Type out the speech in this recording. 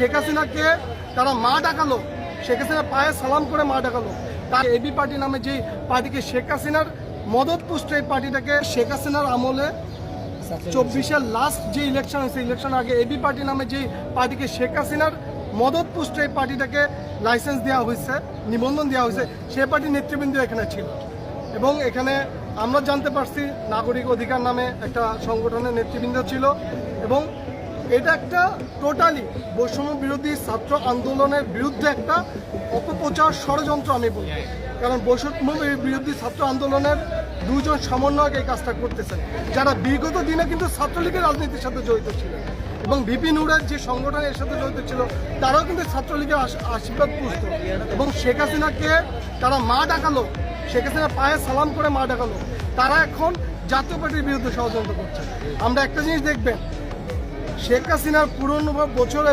শেখ হাসিনাকে তারা মা ডাকালো। শেখ হাসিনা পায়ে সালাম করে মা ডাকালো। তার এবি পার্টি নামে যে পার্টিকে শেখ হাসিনার মদত পুষ্ট এই পার্টিটাকে শেখ হাসিনার আমলে চব্বিশের লাস্ট যে ইলেকশন হয়েছে ইলেকশন আগে এবি পার্টি নামে যে পার্টিকে শেখ হাসিনার মদত পুষ্ট এই পার্টিটাকে লাইসেন্স দেওয়া হয়েছে, নিবন্ধন দেওয়া হয়েছে সেই পার্টির নেতৃবৃন্দ এখানে ছিল। এবং এখানে আমরা জানতে পারছি, নাগরিক অধিকার নামে একটা সংগঠনের নেতৃবৃন্দ ছিল। এবং এটা একটা টোটালি বৈষম্য বিরোধী ছাত্র আন্দোলনের বিরুদ্ধে একটা অপপ্রচার ষড়যন্ত্র আমি বলি কারণ বৈষম্য বিরোধী ছাত্র আন্দোলনের দুজন সমন্বয়ক এই কাজটা করতেছেন। যারা বিগত দিনে কিন্তু ছাত্রলীগের রাজনীতির সাথে জড়িত ছিল এবং বিপি নুরের যে সংগঠন এর সাথে জড়িত ছিল, তারাও কিন্তু ছাত্রলীগের আশ- আশীর্বাদ পুষ্ট এবং শেখ হাসিনাকে তারা মা ডাকালো, শেখ হাসিনা পায়ে সালাম করে মা ডাকালো, তারা এখন জাতীয় পার্টির বিরুদ্ধে ষড়যন্ত্র করছে। আমরা একটা জিনিস দেখবেন শেখ হাসিনার পুরনো বছরে